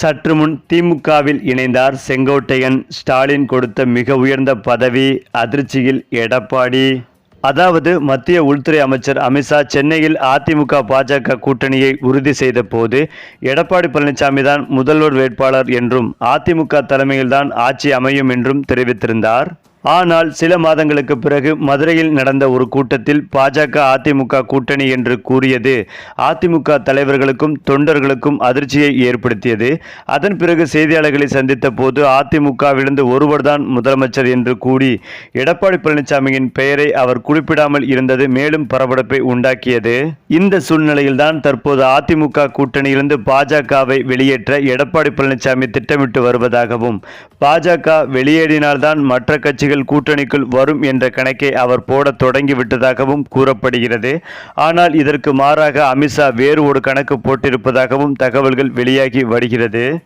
சற்று முன் திமுகவில் இணைந்தார் செங்கோட்டையன். ஸ்டாலின் கொடுத்த மிக உயர்ந்த பதவி அதிர்ச்சியில் எடப்பாடி. அதாவது மத்திய உள்துறை அமைச்சர் அமித்ஷா சென்னையில் அதிமுக பாஜக கூட்டணியை உறுதி செய்த போது எடப்பாடி பழனிசாமி தான் முதல்வர் வேட்பாளர் என்றும் அதிமுக தலைமையில்தான் ஆட்சி அமையும் என்றும் தெரிவித்திருந்தார். ஆனால் சில மாதங்களுக்கு பிறகு மதுரையில் நடந்த ஒரு கூட்டத்தில் பாஜக அதிமுக கூட்டணி என்று கூறியது. அதிமுக தலைவர்களுக்கும் தொண்டர்களுக்கும் அதிர்ச்சியை ஏற்படுத்தியது. அதன் பிறகு செய்தியாளர்களை சந்தித்த போது அதிமுகவிலிருந்து ஒருவர்தான் முதலமைச்சர் என்று கூறி எடப்பாடி பழனிசாமியின் பெயரை அவர் குறிப்பிடாமல் இருந்தது மேலும் பரபரப்பை உண்டாக்கியது. இந்த சூழ்நிலையில்தான் தற்போது அதிமுக கூட்டணியிலிருந்து பாஜகவை வெளியேற்ற எடப்பாடி பழனிசாமி திட்டமிட்டு வருவதாகவும் பாஜக வெளியேறினால்தான் மற்ற கட்சிகள் கூட்டணிக்குள் வரும் என்ற கணக்கை அவர் போடத் தொடங்கிவிட்டதாகவும் கூறப்படுகிறது. ஆனால் இதற்கு மாறாக அமித்ஷா வேறு ஒரு கணக்கு போட்டிருப்பதாகவும் தகவல்கள் வெளியாகி வருகிறது.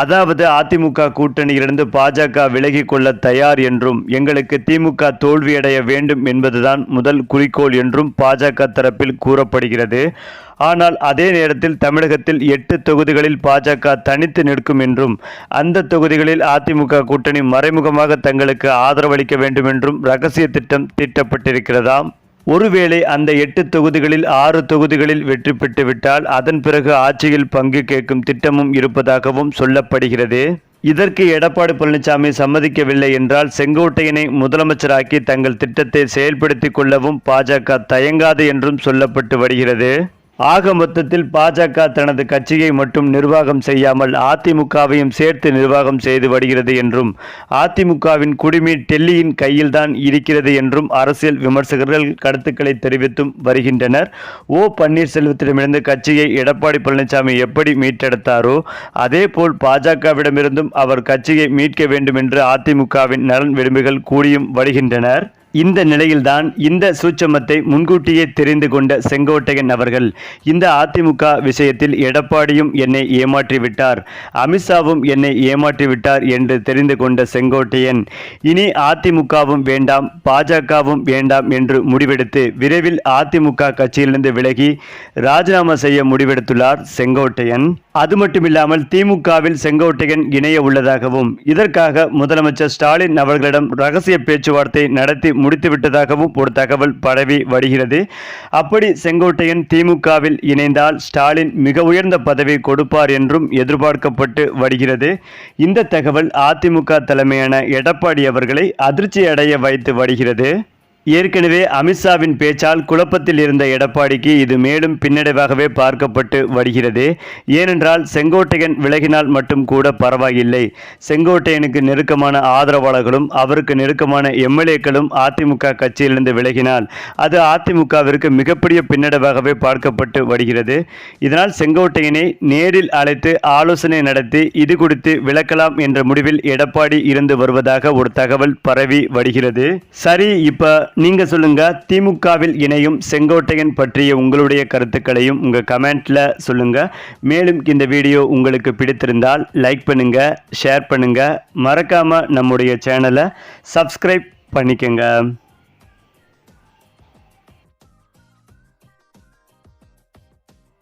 அதாவது அதிமுக கூட்டணியிலிருந்து பாஜக விலகிக்கொள்ள தயார் என்றும் எங்களுக்கு திமுக தோல்வியடைய வேண்டும் என்பதுதான் முதல் குறிக்கோள் என்றும் பாஜக தரப்பில் கூறப்படுகிறது. ஆனால் அதே நேரத்தில் தமிழகத்தில் எட்டு தொகுதிகளில் பாஜக தனித்து நிற்கும் என்றும் அந்த தொகுதிகளில் அதிமுக கூட்டணி மறைமுகமாக தங்களுக்கு ஆதரவளிக்க வேண்டும் என்றும் ரகசிய திட்டம் தீட்டப்பட்டிருக்கிறதாம். ஒருவேளை அந்த எட்டு தொகுதிகளில் ஆறு தொகுதிகளில் வெற்றி பெற்றுவிட்டால் அதன் பிறகு ஆட்சியில் பங்கு கேட்கும் திட்டமும் இருப்பதாகவும் சொல்லப்படுகிறது. இதற்கு எடப்பாடி பழனிசாமி சம்மதிக்கவில்லை என்றால் செங்கோட்டையனை முதலமைச்சராக்கி தங்கள் திட்டத்தை செயல்படுத்திக் கொள்ளவும் பாஜக தயங்காது என்றும் சொல்லப்பட்டு வருகிறது. ஆக மொத்தத்தில் பாஜக தனது கட்சியை மட்டும் நிர்வாகம் செய்யாமல் அதிமுகவையும் சேர்த்து நிர்வாகம் செய்து வருகிறது என்றும் அதிமுகவின் குடிமை டெல்லியின் கையில்தான் இருக்கிறது என்றும் அரசியல் விமர்சகர்கள் கருத்துக்களை தெரிவித்தும் வருகின்றனர். ஓ பன்னீர்செல்வத்திடமிருந்து கட்சியை எடப்பாடி பழனிசாமி எப்படி மீட்டெடுத்தாரோ அதேபோல் பாஜகவிடமிருந்தும் அவர் கட்சியை மீட்க வேண்டும் என்று அதிமுகவின் நலன் விரும்பிகள் கூறியும் வருகின்றனர். இந்த நிலையில்தான் இந்த சூட்சமத்தை முன்கூட்டியே தெரிந்து கொண்ட செங்கோட்டையன் அவர்கள் இந்த அதிமுக விஷயத்தில் எடப்பாடியும் என்னை ஏமாற்றிவிட்டார் அமித்ஷாவும் என்னை ஏமாற்றிவிட்டார் என்று தெரிந்து கொண்ட செங்கோட்டையன் இனி அதிமுகவும் வேண்டாம் பாஜகவும் வேண்டாம் என்று முடிவெடுத்து விரைவில் அதிமுக கட்சியிலிருந்து விலகி ராஜினாமா செய்ய முடிவெடுத்துள்ளார் செங்கோட்டையன். அது மட்டுமில்லாமல் திமுகவில் செங்கோட்டையன் இணைய உள்ளதாகவும் இதற்காக முதலமைச்சர் ஸ்டாலின் அவர்களிடம் ரகசிய பேச்சுவார்த்தை நடத்தி முடித்துவிட்டதாகவும் ஒரு தகவல் பரவி வருகிறது. அப்படி செங்கோட்டையன் திமுகவில் இணைந்தால் ஸ்டாலின் மிக உயர்ந்த பதவி கொடுப்பார் என்றும் எதிர்பார்க்கப்பட்டு வருகிறது. இந்த தகவல் அதிமுக தலைமையான எடப்பாடி அவர்களை அதிர்ச்சி அடைய வைத்து வருகிறது. ஏற்கனவே அமித்ஷாவின் பேச்சால் குழப்பத்தில் இருந்த எடப்பாடிக்கு இது மேலும் பின்னடைவாகவே பார்க்கப்பட்டு வருகிறது. ஏனென்றால் செங்கோட்டையன் விலகினால் மட்டும் கூட பரவாயில்லை. செங்கோட்டையனுக்கு நெருக்கமான ஆதரவாளர்களும் அவருக்கு நெருக்கமான எம்எல்ஏக்களும் அதிமுக கட்சியிலிருந்து விலகினால் அது அதிமுகவிற்கு மிகப்பெரிய பின்னடைவாகவே பார்க்கப்பட்டு வருகிறது. இதனால் செங்கோட்டையனை நேரில் அழைத்து ஆலோசனை நடத்தி இது குறித்து விளக்கலாம் என்ற முடிவில் எடப்பாடி இருந்து வருவதாக ஒரு தகவல் பரவி வருகிறது. சரி இப்போ நீங்கள் சொல்லுங்கள் திமுகவில் இணையும் செங்கோட்டையன் பற்றிய உங்களுடைய கருத்துக்களையும் உங்கள் கமெண்ட்டில் சொல்லுங்கள் மேலும் இந்த வீடியோ உங்களுக்கு பிடித்திருந்தால் லைக் பண்ணுங்கள் ஷேர் பண்ணுங்கள் மறக்காமல் நம்முடைய சேனலை சப்ஸ்கிரைப் பண்ணிக்கங்க.